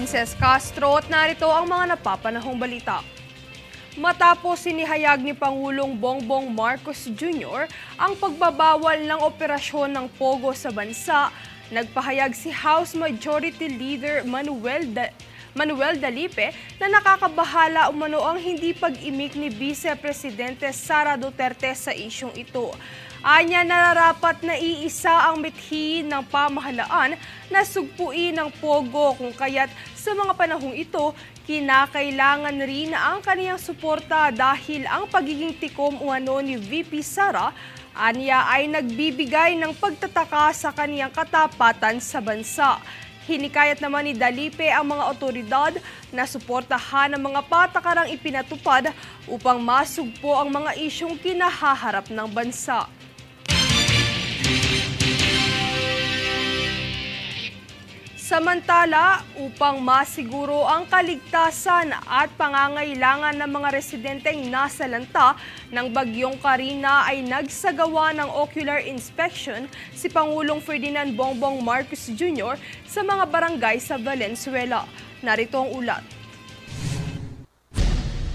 Princess Castro at narito ang mga napapanahong balita. Matapos sinihayag ni Pangulong Bongbong Marcos Jr. ang pagbabawal ng operasyon ng Pogo sa bansa, nagpahayag si House Majority Leader Manuel da- Manuel Dalipe na nakakabahala umano ang hindi pag-imik ni Vice Presidente Sara Duterte sa isyong ito. Anya nararapat na iisa ang mithiin ng pamahalaan na sugpuin ng Pogo kung kaya't sa mga panahong ito, kinakailangan rin ang kaniyang suporta dahil ang pagiging tikom umano ni VP Sara Anya ay nagbibigay ng pagtataka sa kaniyang katapatan sa bansa. Hinikayat naman ni Dalipe ang mga otoridad na suportahan ang mga patakarang ipinatupad upang masugpo ang mga isyong kinahaharap ng bansa. Samantala, upang masiguro ang kaligtasan at pangangailangan ng mga residenteng nasa lanta ng bagyong Karina ay nagsagawa ng ocular inspection si Pangulong Ferdinand Bongbong Marcos Jr. sa mga barangay sa Valenzuela. Narito ang ulat.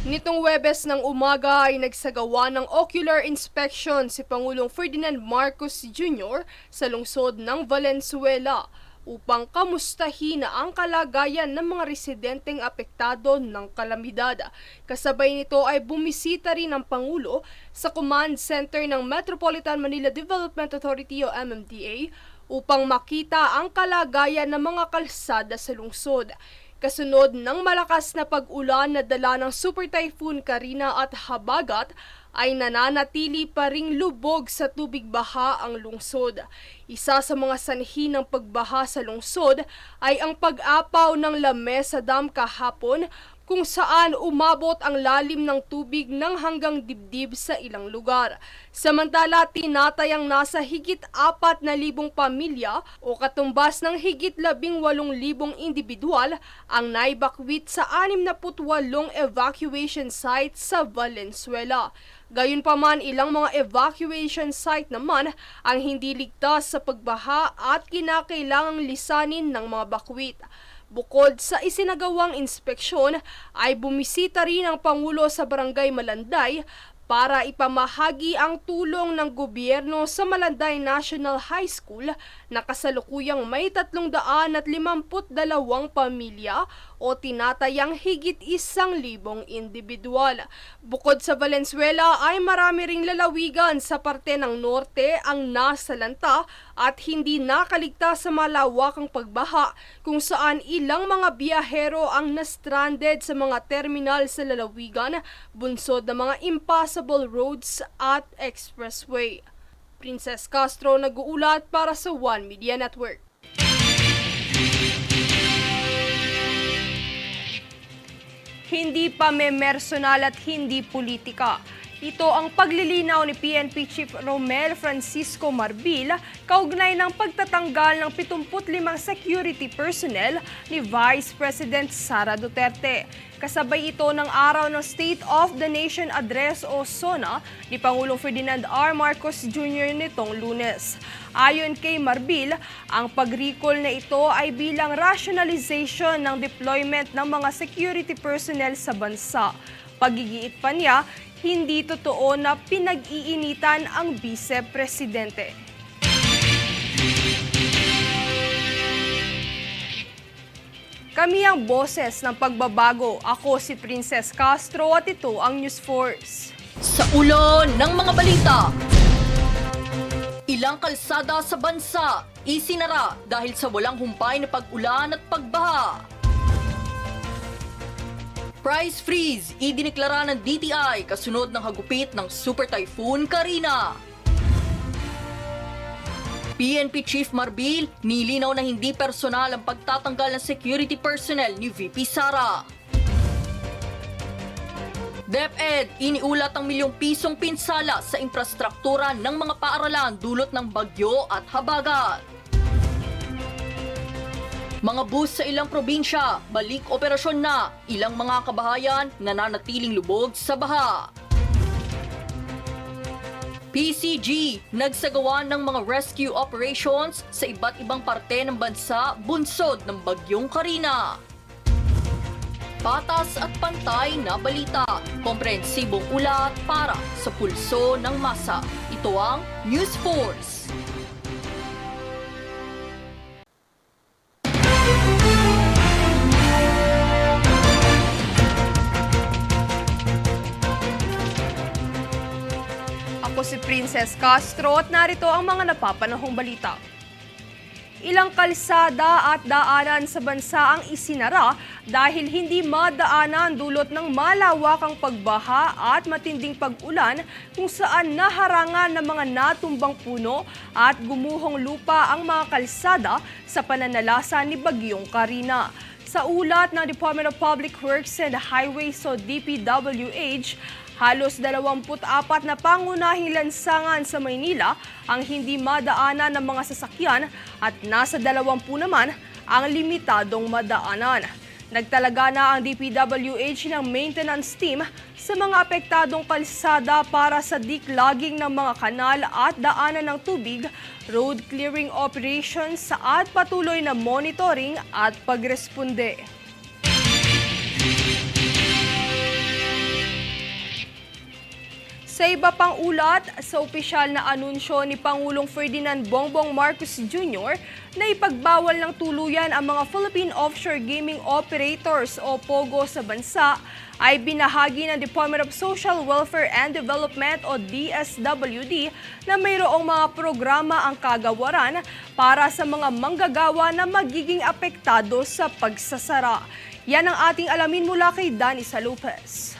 Nitong Webes ng umaga ay nagsagawa ng ocular inspection si Pangulong Ferdinand Marcos Jr. sa lungsod ng Valenzuela upang kamustahin ang kalagayan ng mga residenteng apektado ng kalamidad. Kasabay nito ay bumisita rin ang Pangulo sa Command Center ng Metropolitan Manila Development Authority o MMDA upang makita ang kalagayan ng mga kalsada sa lungsod. Kasunod ng malakas na pag-ulan na dala ng Super Typhoon Karina at Habagat, ay nananatili pa ring lubog sa tubig baha ang lungsod. Isa sa mga sanhi ng pagbaha sa lungsod ay ang pag-apaw ng Lamesa Dam kahapon kung saan umabot ang lalim ng tubig ng hanggang dibdib sa ilang lugar. Samantala, tinatayang nasa higit apat na libong pamilya o katumbas ng higit labing walong libong individual ang naibakwit sa 68 evacuation sites sa Valenzuela. Gayunpaman, ilang mga evacuation site naman ang hindi ligtas sa pagbaha at kinakailangang lisanin ng mga bakwit. Bukod sa isinagawang inspeksyon, ay bumisita rin ang Pangulo sa Barangay Malanday para ipamahagi ang tulong ng gobyerno sa Malanday National High School na kasalukuyang may 352 pamilya o tinatayang higit isang libong individual. Bukod sa Valenzuela ay marami ring lalawigan sa parte ng norte ang nasalanta at hindi nakaligtas sa malawakang pagbaha kung saan ilang mga biyahero ang na-stranded sa mga terminal sa lalawigan, bunsod ng mga impassable roads at expressway. Princess Castro nag-uulat para sa One Media Network. Hindi pa memersonal at hindi politika. Ito ang paglilinaw ni PNP Chief Romel Francisco Marbil kaugnay ng pagtatanggal ng 75 security personnel ni Vice President Sara Duterte. Kasabay ito ng araw ng State of the Nation Address o SONA ni Pangulong Ferdinand R. Marcos Jr. nitong lunes. Ayon kay Marbil, ang pag-recall na ito ay bilang rationalization ng deployment ng mga security personnel sa bansa. Pagigiit pa niya, hindi totoo na pinag-iinitan ang vice-presidente. Kami ang boses ng pagbabago. Ako si Princess Castro at ito ang News Force. Sa ulo ng mga balita, ilang kalsada sa bansa isinara dahil sa walang humpay na pag-ulan at pagbaha. Price freeze idineklara ng DTI kasunod ng hagupit ng Super Typhoon Karina. PNP Chief Marbil nilinaw na hindi personal ang pagtatanggal ng security personnel ni VP Sara. DepEd, iniulat ang milyong pisong pinsala sa infrastruktura ng mga paaralan dulot ng bagyo at habagat. Mga bus sa ilang probinsya, balik operasyon na, ilang mga kabahayan nananatiling lubog sa baha. PCG, nagsagawa ng mga rescue operations sa iba't ibang parte ng bansa bunsod ng bagyong Karina. patas at pantay na balita. Komprehensibong ulat para sa pulso ng masa. Ito ang News Force. Princess Castro at narito ang mga napapanahong balita. Ilang kalsada at daanan sa bansa ang isinara dahil hindi madaanan dulot ng malawakang pagbaha at matinding pag-ulan kung saan naharangan ng mga natumbang puno at gumuhong lupa ang mga kalsada sa pananalasa ni Bagyong Karina. Sa ulat ng Department of Public Works and Highways o DPWH, halos 24 na pangunahing lansangan sa Maynila ang hindi madaanan ng mga sasakyan at nasa 20 naman ang limitadong madaanan. Nagtalaga na ang DPWH ng maintenance team sa mga apektadong kalsada para sa declogging ng mga kanal at daanan ng tubig, road clearing operations at patuloy na monitoring at pagresponde. Sa iba pang ulat, sa opisyal na anunsyo ni Pangulong Ferdinand Bongbong Marcos Jr. na ipagbawal ng tuluyan ang mga Philippine Offshore Gaming Operators o POGO sa bansa, ay binahagi ng Department of Social Welfare and Development o DSWD na mayroong mga programa ang kagawaran para sa mga manggagawa na magiging apektado sa pagsasara. Yan ang ating alamin mula kay Danisa Lopez.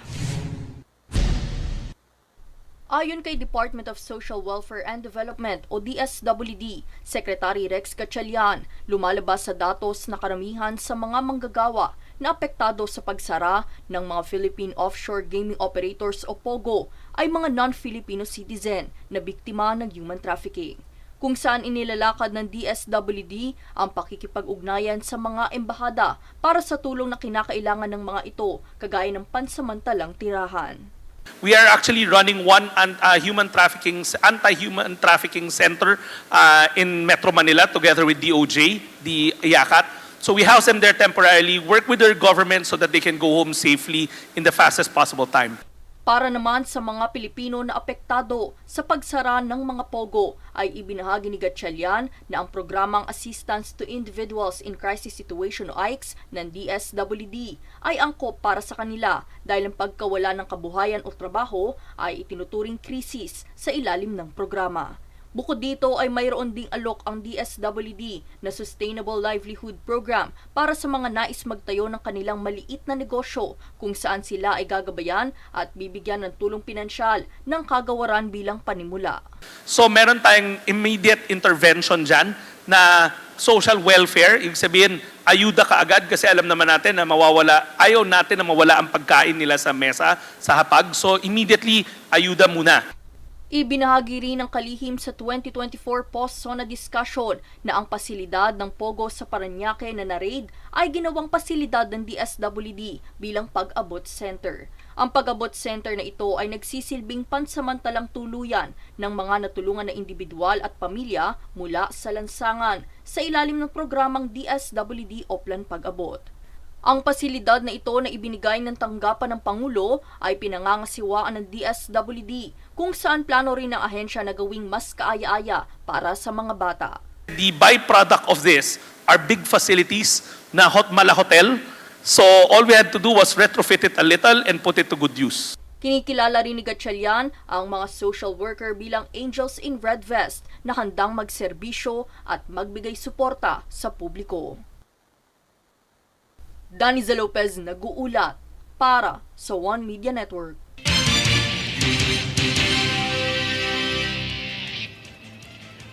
Ayon kay Department of Social Welfare and Development o DSWD, Secretary Rex Gatchalian, lumalabas sa datos na karamihan sa mga manggagawa na apektado sa pagsara ng mga Philippine Offshore Gaming Operators o POGO ay mga non-Filipino citizen na biktima ng human trafficking kung saan inilalakad ng DSWD ang pakikipag-ugnayan sa mga embahada para sa tulong na kinakailangan ng mga ito kagaya ng pansamantalang tirahan. We are actually running one uh, human trafficking anti-human trafficking center uh, in Metro Manila together with DOJ, the IACAT. So we house them there temporarily, work with their government so that they can go home safely in the fastest possible time. Para naman sa mga Pilipino na apektado sa pagsara ng mga pogo ay ibinahagi ni Gatchalian na ang programang Assistance to Individuals in Crisis Situation o AICS ng DSWD ay angkop para sa kanila dahil ang pagkawala ng kabuhayan o trabaho ay itinuturing krisis sa ilalim ng programa. Bukod dito ay mayroon ding alok ang DSWD na Sustainable Livelihood Program para sa mga nais magtayo ng kanilang maliit na negosyo kung saan sila ay gagabayan at bibigyan ng tulong pinansyal ng kagawaran bilang panimula. So meron tayong immediate intervention dyan na social welfare, ibig sabihin, ayuda ka agad kasi alam naman natin na mawawala, ayaw natin na mawala ang pagkain nila sa mesa, sa hapag. So immediately, ayuda muna. Ibinahagi rin ng kalihim sa 2024 post-SONA discussion na ang pasilidad ng Pogo sa Paranaque na na-raid ay ginawang pasilidad ng DSWD bilang pag-abot center. Ang pag-abot center na ito ay nagsisilbing pansamantalang tuluyan ng mga natulungan na individual at pamilya mula sa lansangan sa ilalim ng programang DSWD Oplan Pag-abot. Ang pasilidad na ito na ibinigay ng tanggapan ng Pangulo ay pinangangasiwaan ng DSWD kung saan plano rin ng ahensya na gawing mas kaaya-aya para sa mga bata. The byproduct of this are big facilities na hot mala hotel. So all we had to do was retrofit it a little and put it to good use. Kinikilala rin ni Gatchalian ang mga social worker bilang angels in red vest na handang magserbisyo at magbigay suporta sa publiko. Daniza Lopez nag-uulat para sa One Media Network.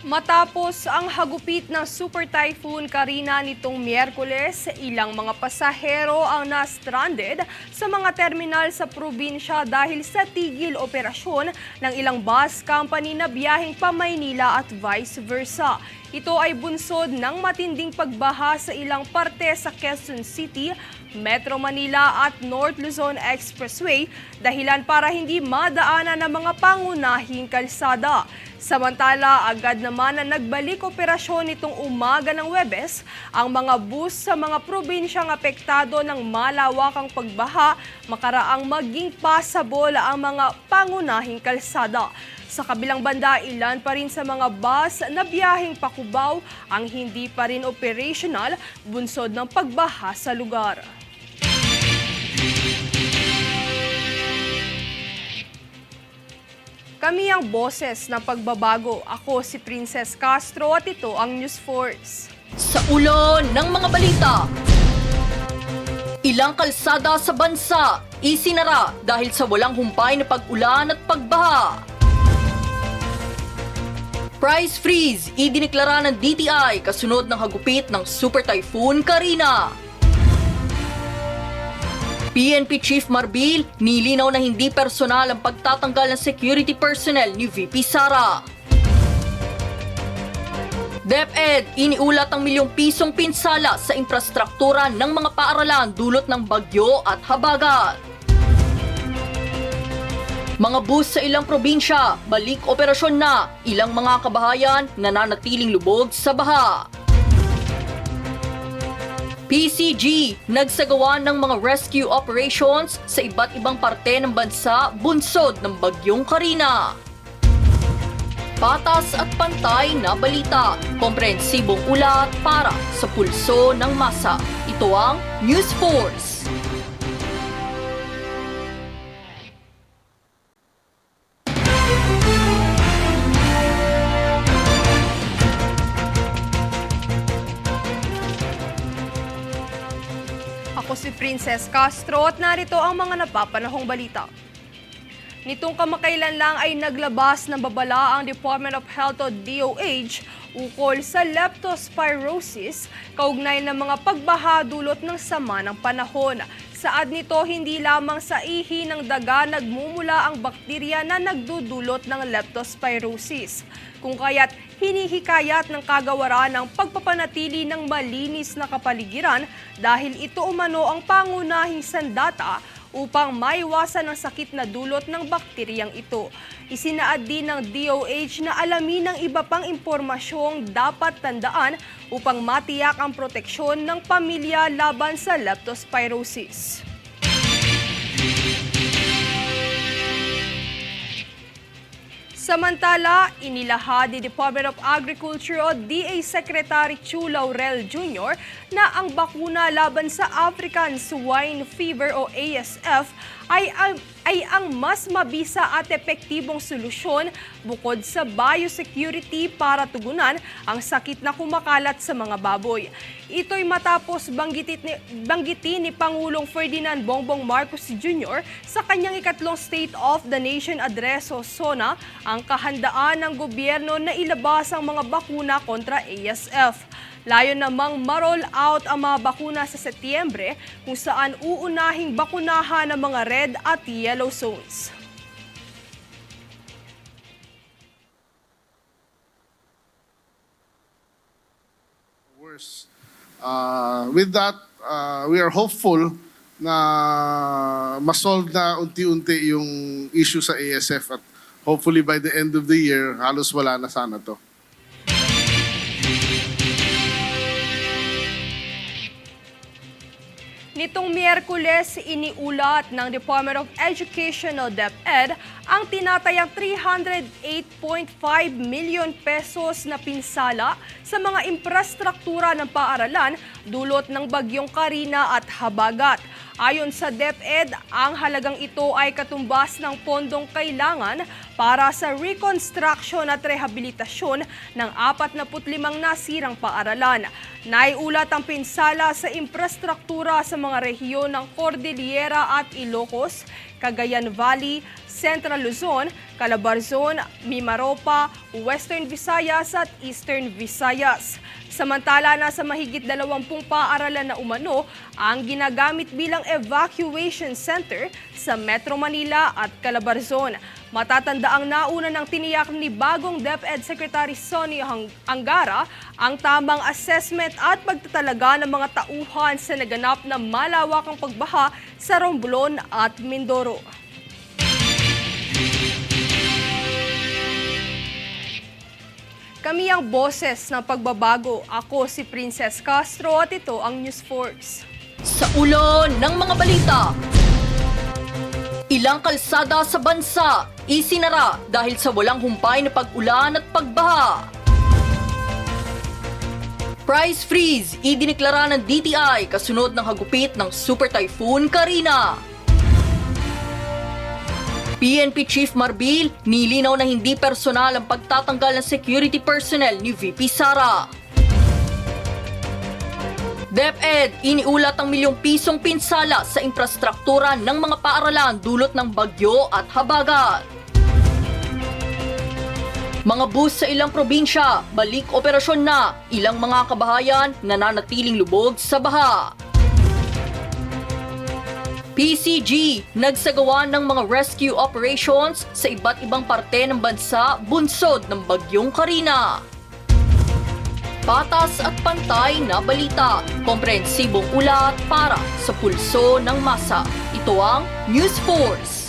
Matapos ang hagupit ng Super Typhoon Karina nitong Miyerkules, ilang mga pasahero ang na-stranded sa mga terminal sa probinsya dahil sa tigil operasyon ng ilang bus company na biyaheng pa Maynila at vice versa. Ito ay bunsod ng matinding pagbaha sa ilang parte sa Quezon City, Metro Manila at North Luzon Expressway dahilan para hindi madaanan ng mga pangunahing kalsada. Samantala, agad naman na nagbalik operasyon nitong umaga ng Webes ang mga bus sa mga probinsyang apektado ng malawakang pagbaha makaraang maging pasabol ang mga pangunahing kalsada. Sa kabilang banda, ilan pa rin sa mga bus na biyaheng pakubaw ang hindi pa rin operational bunsod ng pagbaha sa lugar. Kami ang boses ng pagbabago. Ako si Princess Castro at ito ang News Force. Sa ulo ng mga balita, ilang kalsada sa bansa isinara dahil sa walang humpay na pag-ulan at pagbaha. Price freeze idineklara ng DTI kasunod ng hagupit ng Super Typhoon Karina. PNP Chief Marbil, nilinaw na hindi personal ang pagtatanggal ng security personnel ni VP Sara. DepEd, iniulat ang milyong pisong pinsala sa infrastruktura ng mga paaralan dulot ng bagyo at habagat. Mga bus sa ilang probinsya, balik operasyon na, ilang mga kabahayan nananatiling lubog sa baha. PCG, nagsagawa ng mga rescue operations sa iba't ibang parte ng bansa bunsod ng bagyong Karina. Patas at pantay na balita, komprehensibong ulat para sa pulso ng masa. Ito ang News Force. Princess Castro at narito ang mga napapanahong balita. Nitong kamakailan lang ay naglabas ng babala ang Department of Health o DOH ukol sa leptospirosis kaugnay ng mga pagbaha dulot ng sama ng panahon. Saad nito, hindi lamang sa ihi ng daga nagmumula ang bakterya na nagdudulot ng leptospirosis. Kung kaya't hinihikayat ng kagawaran ng pagpapanatili ng malinis na kapaligiran dahil ito umano ang pangunahing sandata upang maiwasan ang sakit na dulot ng bakteryang ito. Isinaad din ng DOH na alamin ng iba pang impormasyong dapat tandaan upang matiyak ang proteksyon ng pamilya laban sa leptospirosis. Samantala, inilahad ni Department of Agriculture o DA Secretary Chu Laurel Jr. na ang bakuna laban sa African Swine Fever o ASF ay ay ang mas mabisa at epektibong solusyon bukod sa biosecurity para tugunan ang sakit na kumakalat sa mga baboy. Ito'y matapos banggitin ni, Pangulong Ferdinand Bongbong Marcos Jr. sa kanyang ikatlong State of the Nation Address o SONA ang kahandaan ng gobyerno na ilabas ang mga bakuna kontra ASF. Layo namang ma-roll out ang mga bakuna sa Setyembre kung saan uunahing bakunahan ang mga red at yellow zones. worse. Uh, with that, uh, we are hopeful na masolve na unti-unti yung issue sa ASF at hopefully by the end of the year, halos wala na sana to. Nitong Miyerkules, iniulat ng Department of Education o DepEd ang tinatayang 308.5 million pesos na pinsala sa mga infrastruktura ng paaralan dulot ng bagyong Karina at Habagat. Ayon sa DepEd, ang halagang ito ay katumbas ng pondong kailangan para sa reconstruction at rehabilitasyon ng 45 nasirang paaralan. Naiulat ang pinsala sa infrastruktura sa mga rehiyon ng Cordillera at Ilocos, Cagayan Valley, Central Luzon, Calabarzon, Mimaropa, Western Visayas at Eastern Visayas. Samantala, nasa mahigit 20 paaralan na umano ang ginagamit bilang evacuation center sa Metro Manila at Calabarzon. Matatanda ang nauna ng tiniyak ni bagong DepEd Secretary Sonny Angara ang tamang assessment at pagtatalaga ng mga tauhan sa naganap na malawakang pagbaha sa Romblon at Mindoro. Kami ang boses ng pagbabago. Ako si Princess Castro at ito ang News Force. Sa ulo ng mga balita. Ilang kalsada sa bansa isinara dahil sa walang humpay na pag-ulan at pagbaha. Price freeze idineklara ng DTI kasunod ng hagupit ng Super Typhoon Karina. PNP Chief Marbil, nilinaw na hindi personal ang pagtatanggal ng security personnel ni VP Sara. DepEd, iniulat ang milyong pisong pinsala sa infrastruktura ng mga paaralan dulot ng bagyo at habagat. Mga bus sa ilang probinsya, balik operasyon na. Ilang mga kabahayan nananatiling lubog sa baha. PCG, nagsagawa ng mga rescue operations sa iba't ibang parte ng bansa bunsod ng bagyong Karina. Patas at pantay na balita. Komprehensibong ulat para sa pulso ng masa. Ito ang News Force.